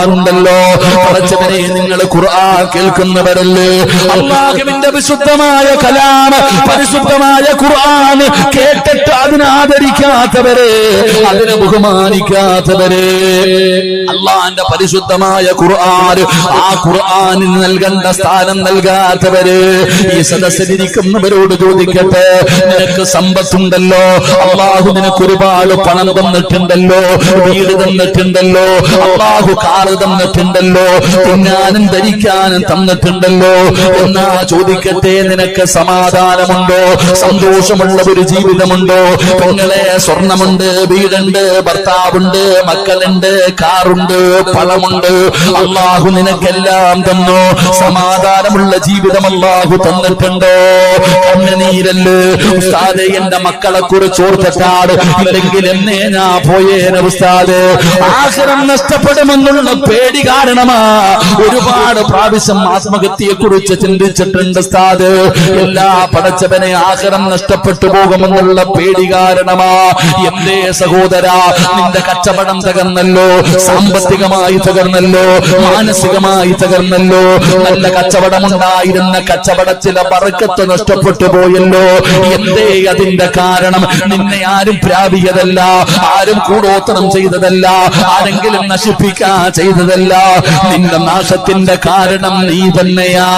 ഖുർആാനുണ്ടല്ലോ പടച്ചവനെ നിങ്ങൾ ഖുർആൻ കേൾക്കുന്നവരല്ലേ? അള്ളാഹുവിന്റെ വിശുദ്ധമായ കലാം പരിശുദ്ധമായ ഖുർആൻ കേട്ടിട്ട് അതിനാദരിക്കാത്തവരെ അതിനെ ബഹുമാനിക്കാത്തവരെ. അള്ളാന്റെ പരിശുദ്ധമായ ഖുർആൻ ആ ഖുർആനിൽ നൽകേണ്ട സ്ഥാനം നൽകാത്തവരെ. ഈ സദസ്സിലിരിക്കുന്നവരോട് ചോദിക്കട്ടെ നിനക്ക് സമ്പത്തുണ്ടല്ലോ. അള്ളാഹു നിനക്ക് ഒരുപാട് പണം തന്നിട്ടുണ്ടല്ലോ വീട് തന്നിട്ടുണ്ടല്ലോ. അള്ളാഹു കാറ് തന്നിട്ടുണ്ടല്ലോ തിന്നാനും ധരിക്കാനും തന്നിട്ടുണ്ടല്ലോ എന്നാ ചോദിക്കട്ടെ നിനക്ക് സമാധാനമുണ്ടോ? സന്തോഷമുള്ള ഒരു ജീവിതമുണ്ടോ? പെങ്ങളെ സ്വർണമുണ്ട് വീടുണ്ട് ഭർത്താവുണ്ട് മക്കളുണ്ട് കാറുണ്ട് പണമുണ്ട്. അള്ളാഹു നിനക്കെല്ലാം തന്നു. സമാധാനമുള്ള ജീവിതം അള്ളാഹു തന്നിട്ടുണ്ടോ? കണ്ണുനീരല്ലേ? എന്റെ മക്കളെ കുറിച്ച് ഓർത്തിട്ടാട് അല്ലെങ്കിൽ എന്നേ ഞാൻ പോയേനെ ഉസ്താദ്. ആഹ്റം നഷ്ടപ്പെടുമെന്നുള്ള പേടി കാരണമാ. ഒരുപാട് പ്രാവശ്യം ആത്മഹത്യയെ കുറിച്ച് ചിന്തിച്ചിട്ടുണ്ട് ഉസ്താദ്. എല്ലാ പടച്ചവനെ ആഹാരം നഷ്ടപ്പെട്ടു പോകുമെന്നുള്ള പേടി കാരണമാ. എന്റെ സഹോദര നിന്റെ കച്ചവടം തകർന്നല്ലോ. സാമ്പത്തികമായി തകർന്നല്ലോ. മാനസികമായി തകർന്നല്ലോ. നല്ല കച്ചവടമുണ്ടായിരുന്ന കച്ചവടത്തിലെ പറക്കത്ത് നഷ്ടപ്പെട്ടു പോയല്ലോ. എന്തേ അതിന്റെ കാരണം? നിന്നെ ആരും പ്രാപിയതല്ല. ആരും കൂടോത്തരം ചെയ്തതല്ല. ആരെങ്കിലും നശിപ്പിക്കാൻ ചെയ്തതല്ല. നിന്റെ നാശത്തിന്റെ കാരണം നീ തന്നെയാ.